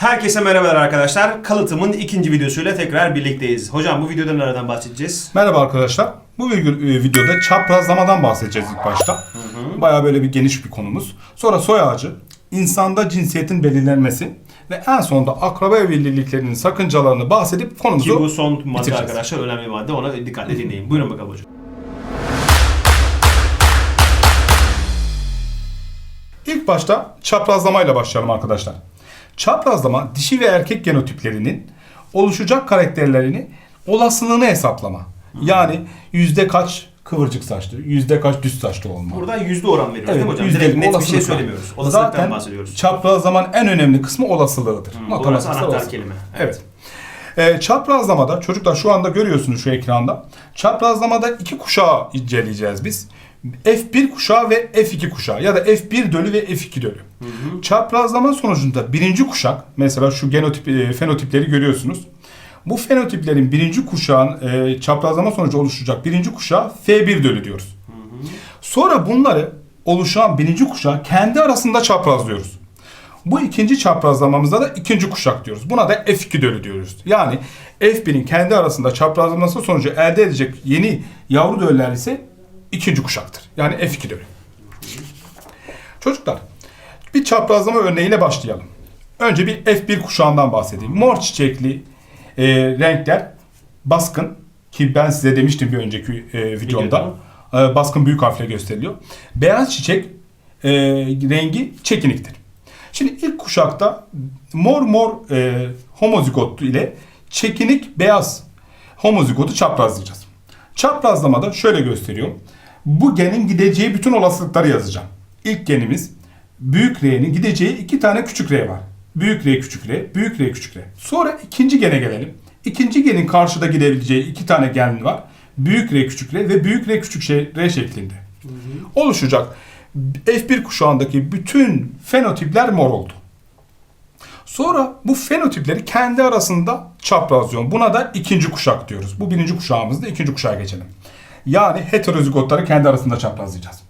Herkese merhabalar arkadaşlar. Kalıtımın ikinci videosuyla tekrar birlikteyiz. Hocam bu videoda nereden bahsedeceğiz? Merhaba arkadaşlar. Bu e, videoda çaprazlamadan bahsedeceğiz ilk başta. Bayağı böyle bir geniş bir konumuz. Sonra soy ağacı, insanda cinsiyetin belirlenmesi ve en sonunda akraba evliliklerinin sakıncalarını bahsedip Ki konumuzu bu son madde bitireceğiz. arkadaşlar önemli madde. Ona dikkatle dinleyin. Buyurun bakalım hocam. İlk başta çaprazlamayla başlayalım arkadaşlar. Çaprazlama dişi ve erkek genotiplerinin oluşacak karakterlerini olasılığını hesaplama. Yani yüzde kaç kıvırcık saçlı, yüzde kaç düz saçlı olma. Burada yüzde oran veriyoruz değil mi hocam? yüzde Direkt net bir şey söylemiyoruz. Olasılıktan Zaten bahsediyoruz. çaprazlamanın en önemli kısmı olasılığıdır. Orası Matematiksel anahtar olasılık. kelime. Evet. Ee, çaprazlamada çocuklar şu anda görüyorsunuz şu ekranda. Çaprazlamada iki kuşağı inceleyeceğiz biz. F1 kuşağı ve F2 kuşağı ya da F1 dölü ve F2 dölü. Çaprazlama sonucunda birinci kuşak mesela şu genotip e, fenotipleri görüyorsunuz. Bu fenotiplerin birinci kuşağın e, çaprazlama sonucu oluşacak birinci kuşağı F1 dölü diyoruz. Sonra bunları oluşan birinci kuşağı kendi arasında çaprazlıyoruz. Bu ikinci çaprazlamamızda da ikinci kuşak diyoruz. Buna da F2 dölü diyoruz. Yani F1'in kendi arasında çaprazlaması sonucu elde edecek yeni yavru döller ise ikinci kuşaktır. Yani F2 dölü. Çocuklar bir çaprazlama örneğiyle başlayalım. Önce bir F1 kuşağından bahsedeyim. Mor çiçekli e, renkler baskın ki ben size demiştim bir önceki e, videomda. E, baskın büyük harfle gösteriliyor. Beyaz çiçek e, rengi çekiniktir. Şimdi ilk kuşakta mor mor e, homozigot ile çekinik beyaz homozigotu çaprazlayacağız. Çaprazlamada şöyle gösteriyor. Bu genin gideceği bütün olasılıkları yazacağım. İlk genimiz büyük R'nin gideceği iki tane küçük R var. Büyük R, küçük R, büyük R, küçük R. Sonra ikinci gene gelelim. İkinci genin karşıda gidebileceği iki tane gen var. Büyük R, küçük R ve büyük R, küçük şey- R şeklinde. Oluşacak. F1 kuşağındaki bütün fenotipler mor oldu. Sonra bu fenotipleri kendi arasında çaprazlıyor. Buna da ikinci kuşak diyoruz. Bu birinci kuşağımızda ikinci kuşağa geçelim. Yani heterozigotları kendi arasında çaprazlayacağız.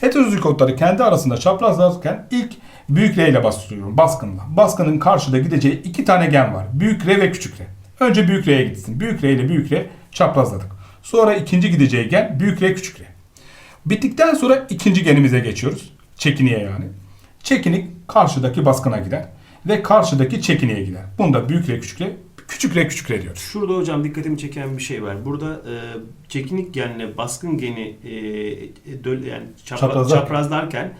Heterozigotları kendi arasında çaprazlarken ilk büyük R ile bastırıyorum baskınla. Baskının karşıda gideceği iki tane gen var. Büyük R ve küçük R. Önce büyük R'ye gitsin. Büyük R ile büyük R çaprazladık. Sonra ikinci gideceği gen büyük R küçük R. Bittikten sonra ikinci genimize geçiyoruz. Çekiniye yani. Çekinik karşıdaki baskına gider. Ve karşıdaki çekiniye gider. Bunda büyük R küçük R, küçük R küçük R diyoruz. Şurada hocam dikkatimi çeken bir şey var. Burada e, çekinik genle baskın geni e, e, döl, yani çapra- Çaprazlarken. çaprazlarken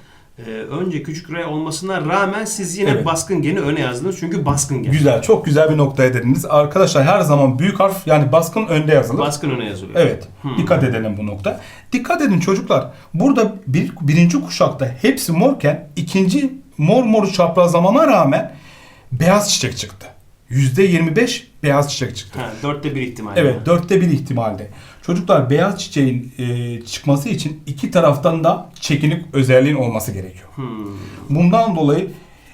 e, önce küçük R olmasına rağmen siz yine Evet. baskın geni öne yazdınız. Çünkü baskın gen. Güzel, çok güzel bir noktaya dediniz. Arkadaşlar her zaman büyük harf yani baskın önde yazılır. Baskın öne yazılıyor. Evet. Dikkat edelim bu nokta. Dikkat edin çocuklar. Burada bir, birinci kuşakta hepsi morken ikinci mor moru çaprazlamama rağmen beyaz çiçek çıktı. %25 beyaz çiçek çıktı. Ha, dörtte bir ihtimalle. Evet, dörtte bir ihtimalde. Çocuklar beyaz çiçeğin e, çıkması için iki taraftan da çekinik özelliğin olması gerekiyor. Hmm. Bundan dolayı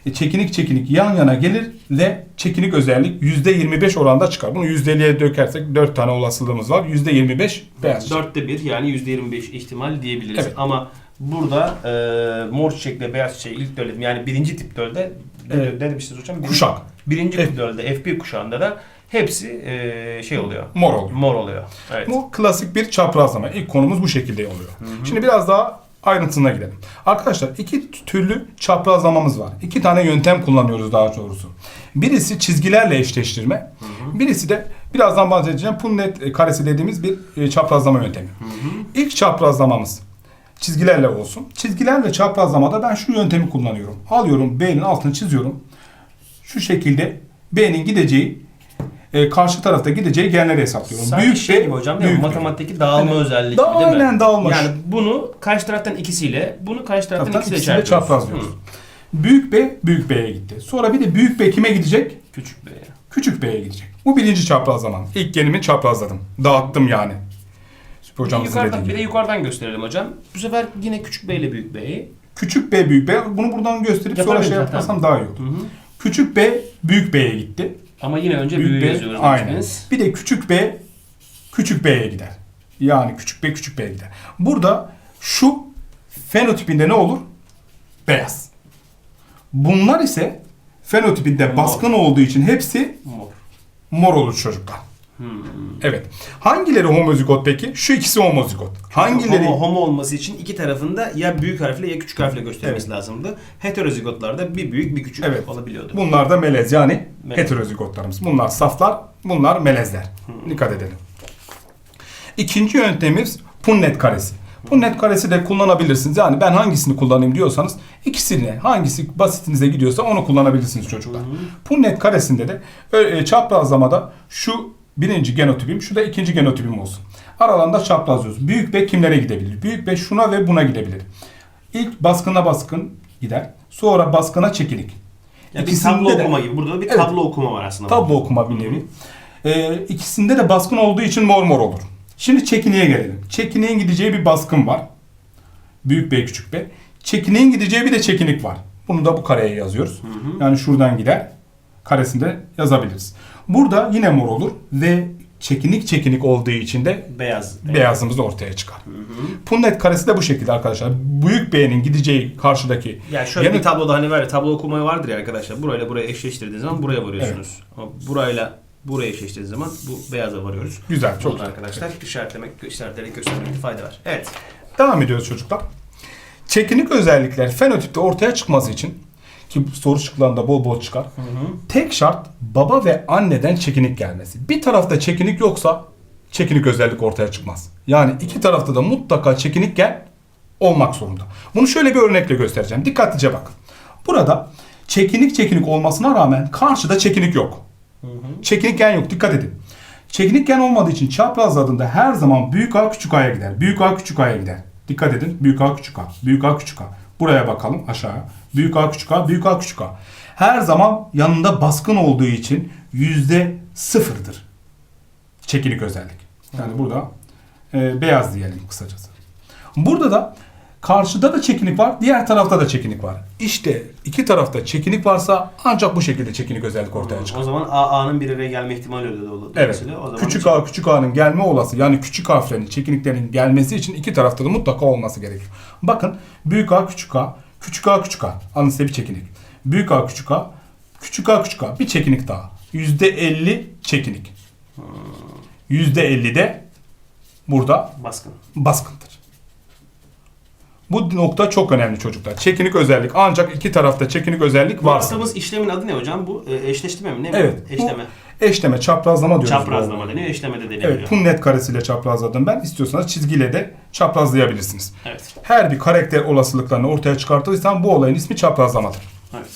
e, çekinik çekinik yan yana gelir ve çekinik özellik %25 oranda çıkar. Bunu %50'ye dökersek 4 tane olasılığımız var. %25 beyaz çiçek. Dörtte bir yani yüzde yirmi beş ihtimal diyebiliriz. Evet. Ama burada e, mor çiçekle beyaz çiçeği ilk dölde yani birinci tip dölde Evet. demiştiniz hocam? Birinci- Kuşak. Birinci F- dölde F1 kuşağında da hepsi e, şey oluyor. Mor oluyor. Mor oluyor. Evet. Bu klasik bir çaprazlama. İlk konumuz bu şekilde oluyor. Şimdi biraz daha ayrıntısına gidelim. Arkadaşlar iki türlü çaprazlamamız var. İki tane yöntem kullanıyoruz daha doğrusu. Birisi çizgilerle eşleştirme. Birisi de birazdan bahsedeceğim Punnett karesi dediğimiz bir e, çaprazlama yöntemi. İlk çaprazlamamız çizgilerle olsun. Çizgilerle çaprazlamada ben şu yöntemi kullanıyorum. Alıyorum B'nin altını çiziyorum. Şu şekilde B'nin gideceği e, karşı tarafta gideceği genleri hesaplıyorum. Sanki şey B, gibi hocam değil mi? büyük B. Matematikteki dağılma Aynen. özelliği Da- değil mi? aynen dağılma. Yani bunu karşı taraftan ikisiyle, bunu karşı taraftan Taraftan ikisiyle ikisiyle çaprazlıyoruz. Hı. Büyük B, büyük B'ye gitti. Sonra bir de büyük B kime gidecek? Küçük B'ye. Küçük B'ye gidecek. Bu birinci çaprazlamam. İlk genimi çaprazladım. Dağıttım yani. Süper hocamızın dediği Yukarıdan, bir gibi. de yukarıdan gösterelim hocam. Bu sefer yine küçük B ile büyük B'yi. Küçük B, büyük B. Bunu buradan gösterip sonra Yapabiliriz şey yaparsam daha iyi olur. Hı hı. Küçük B, büyük B'ye gitti. Ama yine önce Büyük B, yazıyoruz. aynen. demiştiniz. Bir de küçük B, küçük B'ye gider. Yani küçük B, küçük B'ye gider. Burada şu fenotipinde ne olur? Beyaz. Bunlar ise fenotipinde baskın olduğu için hepsi Mor. mor olur çocuklar. Hmm. Evet. Hangileri homozigot peki? Şu ikisi homozigot. Hangileri? Homo, homo olması için iki tarafında ya büyük harfle ya küçük harfle göstermesi lazımdı. Heterozigotlarda bir büyük bir küçük Evet. olabiliyordu. Bunlar da melez yani Melez. heterozigotlarımız. Bunlar saflar, bunlar melezler. Dikkat edelim. İkinci yöntemimiz Punnett karesi. Punnett karesi de kullanabilirsiniz. Yani ben hangisini kullanayım diyorsanız ikisini hangisi basitinize gidiyorsa onu kullanabilirsiniz çocuklar. Punnett karesinde de e, çaprazlamada şu birinci genotipim, şu da ikinci genotipim olsun. Aralarında çaprazlıyoruz. Büyük B kimlere gidebilir? Büyük B şuna ve buna gidebilir. İlk baskına baskın gider. Sonra baskına çekinik. Yani bir tablo de- okuma gibi. Burada da bir Evet. tablo okuma var aslında. Tablo okuma bir nevi. Ee, ikisinde de baskın olduğu için mor mor olur. Şimdi çekiniğe gelelim. Çekiniğin gideceği bir baskın var. Büyük B küçük B. Çekiniğin gideceği bir de çekinik var. Bunu da bu kareye yazıyoruz. Yani şuradan gider. Karesinde yazabiliriz. Burada yine mor olur ve çekinik çekinik olduğu için de Beyaz. beyazımız ortaya çıkar. Punnet karesi de bu şekilde arkadaşlar. Büyük B'nin gideceği karşıdaki Yani şöyle yanı- bir tabloda hani var ya tablo okumayı vardır ya arkadaşlar. Burayla buraya eşleştirdiğiniz zaman buraya varıyorsunuz. Ama burayla buraya eşleştirdiğiniz zaman bu beyaza varıyoruz. Güzel, çok güzel. arkadaşlar işaretlemek, işaretleyerek göstermekte fayda var. Evet. Devam ediyoruz çocuklar. Çekinik özellikler fenotipte ortaya çıkması için ki soru şıklarında bol bol çıkar. Tek şart baba ve anneden çekinik gelmesi. Bir tarafta çekinik yoksa çekinik özellik ortaya çıkmaz. Yani iki tarafta da mutlaka çekinik gel olmak zorunda. Bunu şöyle bir örnekle göstereceğim. Dikkatlice bakın. Burada çekinik çekinik olmasına rağmen karşıda çekinik yok. Çekinik gen yok. Dikkat edin. Çekinik gen olmadığı için çaprazladığında her zaman büyük A küçük A'ya gider. Büyük A küçük A'ya gider. Dikkat edin. Büyük A küçük A. Büyük A küçük A. Buraya bakalım aşağıya. Büyük A küçük A. Büyük A küçük A. Her zaman yanında baskın olduğu için yüzde sıfırdır. Çekinik özellik. Yani burada e, beyaz diyelim kısacası. Burada da karşıda da çekinik var, diğer tarafta da çekinik var. İşte iki tarafta çekinik varsa ancak bu şekilde çekinik özellik ortaya çıkar. O zaman AA'nın bir araya gelme ihtimali öyle olur. Evet. O zaman Küçük A küçük A'nın gelme olası yani küçük harflerin çekiniklerin gelmesi için iki tarafta da mutlaka olması gerekiyor. Bakın büyük A küçük A, küçük A küçük A. Alın size bir çekinik. Büyük A küçük A, küçük A küçük A. Bir çekinik daha. Yüzde elli çekinik. Yüzde elli de burada baskın. baskındır. Bu nokta çok önemli çocuklar. Çekinik özellik ancak iki tarafta çekinik özellik varsa. yaptığımız işlemin adı ne hocam? Bu e, eşleştirme mi? Ne? Evet. bu Eşleme. Eşleme, çaprazlama diyoruz. Çaprazlama deniyor, eşleme de deniyor. Evet, punnet karesiyle çaprazladım ben. İstiyorsanız çizgiyle de çaprazlayabilirsiniz. Evet. Her bir karakter olasılıklarını ortaya çıkartırsan bu olayın ismi çaprazlamadır. Evet.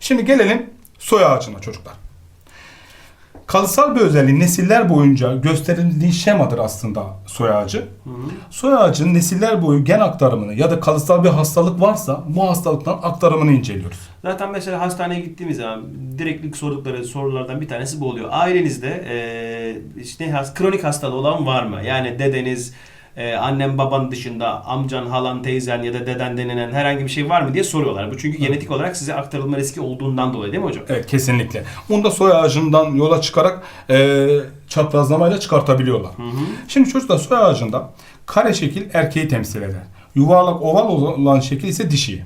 Şimdi gelelim soy ağacına çocuklar. Kalıtsal bir özelliği nesiller boyunca gösterildiği şemadır aslında soy ağacı. Soy ağacının nesiller boyu gen aktarımını ya da kalıtsal bir hastalık varsa bu hastalıktan aktarımını inceliyoruz. Zaten mesela hastaneye gittiğimiz zaman direktlik sordukları sorulardan bir tanesi bu oluyor. Ailenizde e, işte kronik hastalığı olan var mı? Yani dedeniz, e, annem baban dışında amcan, halan, teyzen ya da deden denilen herhangi bir şey var mı diye soruyorlar. Bu çünkü genetik olarak size aktarılma riski olduğundan dolayı değil mi hocam? Evet kesinlikle. Bunu da soy ağacından yola çıkarak e, çaprazlamayla çıkartabiliyorlar. Şimdi çocuklar soy ağacında kare şekil erkeği temsil eder. Yuvarlak oval olan şekil ise dişiyi.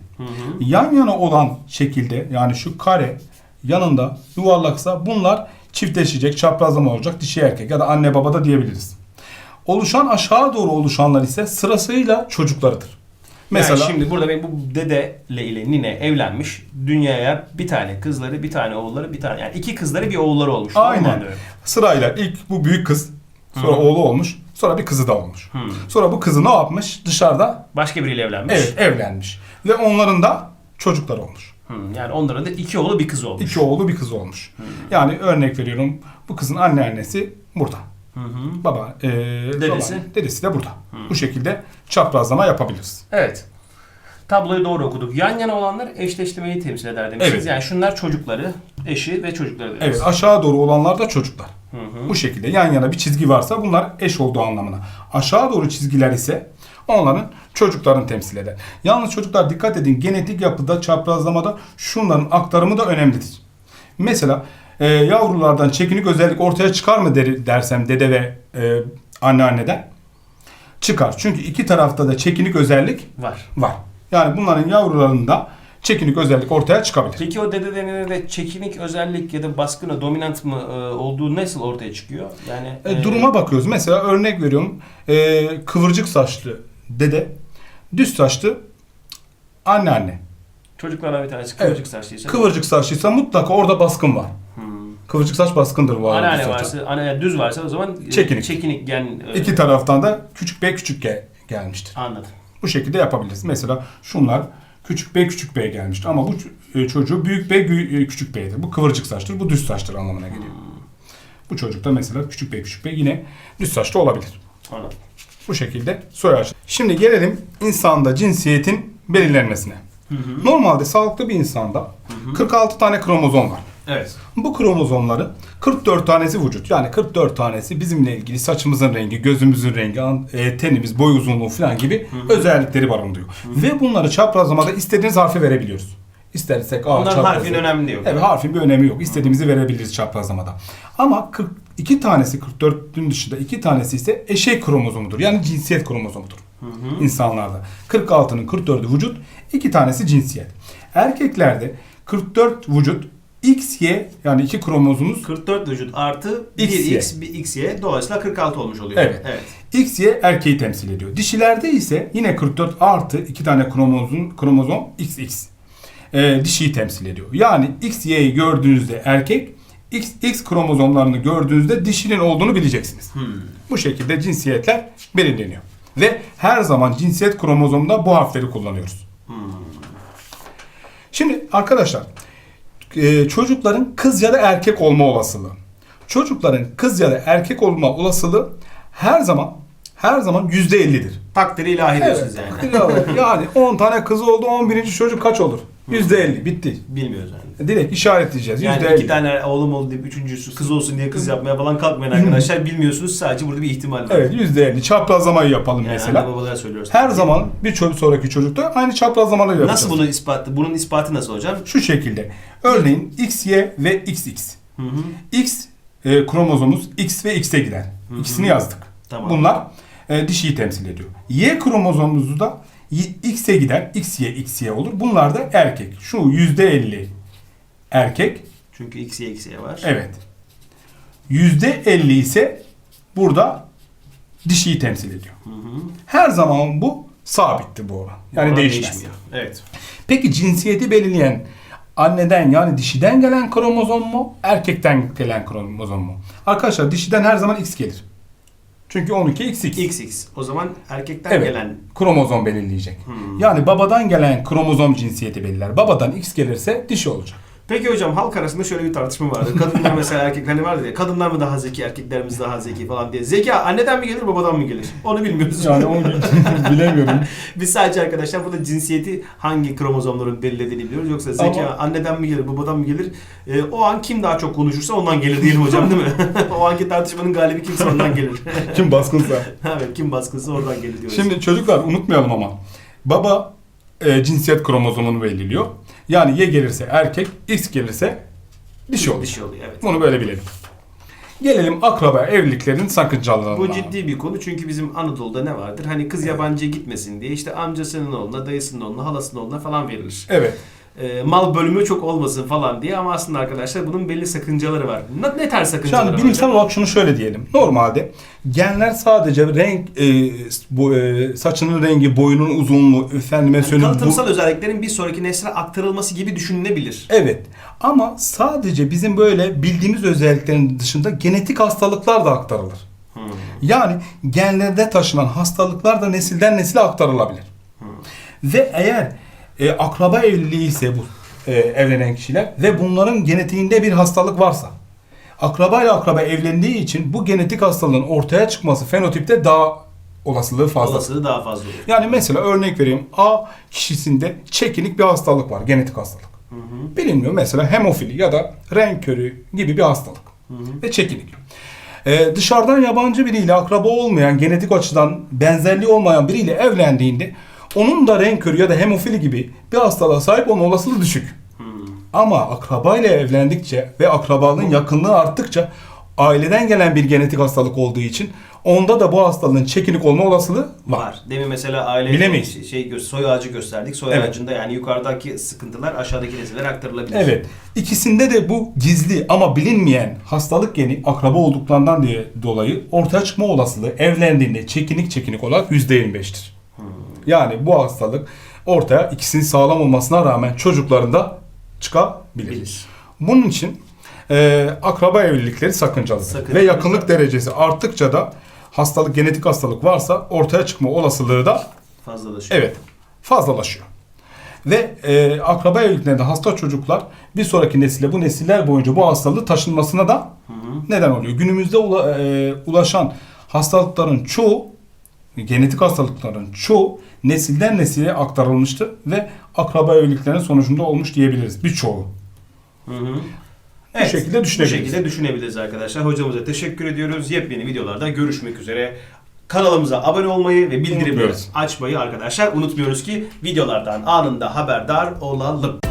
Yan yana olan şekilde yani şu kare yanında yuvarlaksa bunlar çiftleşecek, çaprazlama olacak dişi erkek ya da anne baba da diyebiliriz. Oluşan aşağı doğru oluşanlar ise sırasıyla çocuklarıdır. Mesela yani şimdi burada benim bu dedeyle ile nine evlenmiş. Dünyaya bir tane kızları, bir tane oğulları, bir tane yani iki kızları bir oğulları olmuş. Aynen. Sırayla ilk bu büyük kız, sonra Hı. oğlu olmuş, sonra bir kızı da olmuş. Hı. Sonra bu kızı ne yapmış? Dışarıda Başka biriyle evlenmiş. evet evlenmiş. Ve onların da çocukları olmuş. Hı, Yani onların da iki oğlu bir kızı olmuş. İki oğlu bir kız olmuş. Yani örnek veriyorum bu kızın anneannesi burada. Hı hı. Baba, e, Dedesi? baba- dedesi de burada. Bu şekilde çaprazlama yapabiliriz. Evet. Tabloyu doğru okuduk. Yan yana olanlar eşleştirmeyi temsil eder demişiz. Evet. Yani şunlar çocukları, eşi ve çocukları deriz. Evet aşağı doğru olanlar da çocuklar. Hı hı. Bu şekilde yan yana bir çizgi varsa bunlar eş olduğu anlamına. Aşağı doğru çizgiler ise onların çocukların temsil eder. Yalnız çocuklar dikkat edin genetik yapıda çaprazlamada şunların aktarımı da önemlidir. Mesela e, yavrulardan çekinik özellik ortaya çıkar mı der, dersem dede ve e, anneanneden? Çıkar. Çünkü iki tarafta da çekinik özellik Var. var. Yani bunların yavrularında çekinik özellik ortaya çıkabilir. Peki o dede denelerde çekinik özellik ya da baskını dominant mı e, olduğu nasıl ortaya çıkıyor? Yani E, e, duruma bakıyoruz. Mesela örnek veriyorum. E, kıvırcık saçlı dede, düz saçlı anneanne. Çocuklardan bir Evet. kıvırcık saçlıysa Kıvırcık saçlıysa mutlaka orada baskın var. Hmm. Kıvırcık saç baskındır bu arada. Anneanne varsa, anne düz varsa o zaman e, Çekinik. çekinik gen e, İki taraftan da küçük B küçük G gelmiştir. anladım. Bu şekilde yapabiliriz. Mesela şunlar küçük B küçük B gelmiştir. Ama bu e, çocuğu büyük B küçük B'dir. Bu kıvırcık saçtır. Bu düz saçtır anlamına geliyor. Bu çocukta mesela küçük B küçük B yine düz saçlı olabilir. Anladım. Bu şekilde soyar. Şimdi gelelim insanda cinsiyetin belirlenmesine. Normalde sağlıklı bir insanda 46 tane kromozom var. Evet. Bu kromozomların 44 tanesi vücut. Yani 44 tanesi bizimle ilgili saçımızın rengi, gözümüzün rengi, e, tenimiz, boy uzunluğu falan gibi özellikleri barındırıyor. Ve bunları çaprazlamada istediğiniz harfi verebiliyoruz. İstersek A Onların çaprazı. harfin önemli yok. Evet harfin bir önemi yok. İstediğimizi verebiliriz çaprazlamada. Ama 42 tanesi 44'ün dışında 2 tanesi ise eşek kromozomudur. Yani cinsiyet kromozomudur. İnsanlarda. 46'nın 44'ü vücut, 2 tanesi cinsiyet. Erkeklerde 44 vücut, XY yani iki kromozomumuz 44 vücut artı XY. 1x, bir XY dolayısıyla 46 olmuş oluyor. Evet. evet. XY erkeği temsil ediyor. Dişilerde ise yine 44 artı 2 tane kromozom, kromozom XX e, dişiyi temsil ediyor. Yani XY'yi gördüğünüzde erkek, X, X kromozomlarını gördüğünüzde dişinin olduğunu bileceksiniz. Hmm. Bu şekilde cinsiyetler belirleniyor. Ve her zaman cinsiyet kromozomunda bu harfleri kullanıyoruz. Şimdi arkadaşlar e, çocukların kız ya da erkek olma olasılığı. Çocukların kız ya da erkek olma olasılığı her zaman her zaman yüzde ellidir. Takdiri ilahi diyorsunuz yani. yani 10 tane kız oldu 11. çocuk kaç olur? Yüzde elli bitti. Bilmiyoruz yani. Direkt işaretleyeceğiz. Yani Yüzde iki elli. tane oğlum oldu deyip üçüncüsü kız olsun diye kız yapmaya falan kalkmayın arkadaşlar. Bilmiyorsunuz sadece burada bir ihtimal var. Evet yüzde elli. Çaprazlamayı yapalım Yani mesela. anne babalara söylüyoruz. Her zaman bir çocuk sonraki çocukta aynı çaprazlamaları yapacağız. Nasıl bunu ispatı? Bunun ispatı nasıl hocam? Şu şekilde. Örneğin XY ve XX. Hı hı. X e, kromozomumuz X ve X'e gider. İkisini yazdık. Tamam. Bunlar e, dişiyi temsil ediyor. Y kromozomumuzu da X'e giden XY XY olur. Bunlar da erkek. Şu yüzde elli erkek. Çünkü XY XY var. Evet. Yüzde elli ise burada dişiyi temsil ediyor. Hı hı. Her zaman bu sabitti bu oran. Yani Oran değişmez. değişmiyor. Evet. Peki cinsiyeti belirleyen anneden yani dişiden gelen kromozom mu, erkekten gelen kromozom mu? Arkadaşlar dişiden her zaman X gelir. Çünkü 12 XX. XX. O zaman erkekten Evet. gelen Kromozom belirleyecek. Hmm. Yani babadan gelen kromozom cinsiyeti belirler. Babadan X gelirse dişi olacak. Peki hocam halk arasında şöyle bir tartışma vardır. Kadınlar mesela erkek hani vardı ya kadınlar mı daha zeki erkeklerimiz daha zeki falan diye. Zeka anneden mi gelir babadan mı gelir? Onu bilmiyoruz. Yani onu bilemiyorum. Biz sadece arkadaşlar burada cinsiyeti hangi kromozomların belirlediğini biliyoruz. Yoksa zeka Ama- anneden mi gelir babadan mı gelir? Ee, o an kim daha çok konuşursa ondan gelir diyelim hocam değil mi? o anki tartışmanın galibi kimse ondan gelir. Kim baskınsa. evet kim baskınsa oradan gelir diyoruz. Şimdi çocuklar unutmayalım ama. Baba e, cinsiyet kromozomunu belirliyor. Yani Y gelirse erkek, X gelirse dişi olur. Dişi oluyor evet. Bunu böyle bilelim. Gelelim akraba evliliklerin sakıncalarına. Bu ciddi bir konu çünkü bizim Anadolu'da ne vardır? Hani kız yabancıya gitmesin diye işte amcasının oğluna, dayısının oğluna, halasının oğluna falan verilir. Evet. Ee, mal bölümü çok olmasın falan diye ama aslında arkadaşlar bunun belli sakıncaları var. Ne, ne Şu sakıncaları an var? bilimsel olarak şunu şöyle diyelim. Normalde genler sadece renk, e, bu, e, saçının rengi, boyunun uzunluğu, efendime söyleyeyim. bu- özelliklerin bir sonraki nesle aktarılması gibi düşünülebilir. Evet. Ama sadece bizim böyle bildiğimiz özelliklerin dışında genetik hastalıklar da aktarılır. Hmm. Yani genlerde taşınan hastalıklar da nesilden nesile aktarılabilir. Ve eğer e, akraba evliliği ise bu e, evlenen kişiler ve bunların genetiğinde bir hastalık varsa akraba ile akraba evlendiği için bu genetik hastalığın ortaya çıkması fenotipte daha olasılığı fazla. Olasılığı daha fazla olur. Yani mesela örnek vereyim A kişisinde çekinik bir hastalık var, genetik hastalık. Bilinmiyor mesela hemofili ya da renk körü gibi bir hastalık. Ve çekinik. Ee, dışarıdan yabancı biriyle akraba olmayan, genetik açıdan benzerliği olmayan biriyle evlendiğinde onun da renk körü ya da hemofili gibi bir hastalığa sahip olma olasılığı düşük. Hmm. Ama akrabayla evlendikçe ve akrabalığın yakınlığı arttıkça aileden gelen bir genetik hastalık olduğu için onda da bu hastalığın çekinik olma olasılığı var. Var. Demin mesela aile Bilemeyiz. şey, şey soy ağacı gösterdik. Soy Evet. ağacında yani yukarıdaki sıkıntılar aşağıdaki nesillere aktarılabilir. Evet. İkisinde de bu gizli ama bilinmeyen hastalık geni akraba olduklarından diye dolayı ortaya çıkma olasılığı evlendiğinde çekinik çekinik olarak %25'tir. Yani bu hastalık ortaya ikisinin sağlam olmasına rağmen çocuklarında çıkabilir. Bilir. Bunun için e, akraba evlilikleri sakıncalıdır. Sakıncalı. Ve yakınlık derecesi arttıkça da hastalık, genetik hastalık varsa ortaya çıkma olasılığı da Fazlalaşıyor. Evet. Fazlalaşıyor. Ve e, akraba evliliklerinde hasta çocuklar bir sonraki nesile bu nesiller boyunca bu hastalığı taşınmasına da neden oluyor. Günümüzde ula- e, ulaşan hastalıkların çoğu genetik hastalıkların çoğu nesilden nesile aktarılmıştır ve akraba evliliklerinin sonucunda olmuş diyebiliriz. Birçoğu. Hı hı. Bu şekilde Bu düşünebiliriz. şekilde düşünebiliriz arkadaşlar. Hocamıza teşekkür ediyoruz. Yepyeni videolarda görüşmek üzere. Kanalımıza abone olmayı ve bildirimleri açmayı arkadaşlar unutmuyoruz ki videolardan anında haberdar olalım.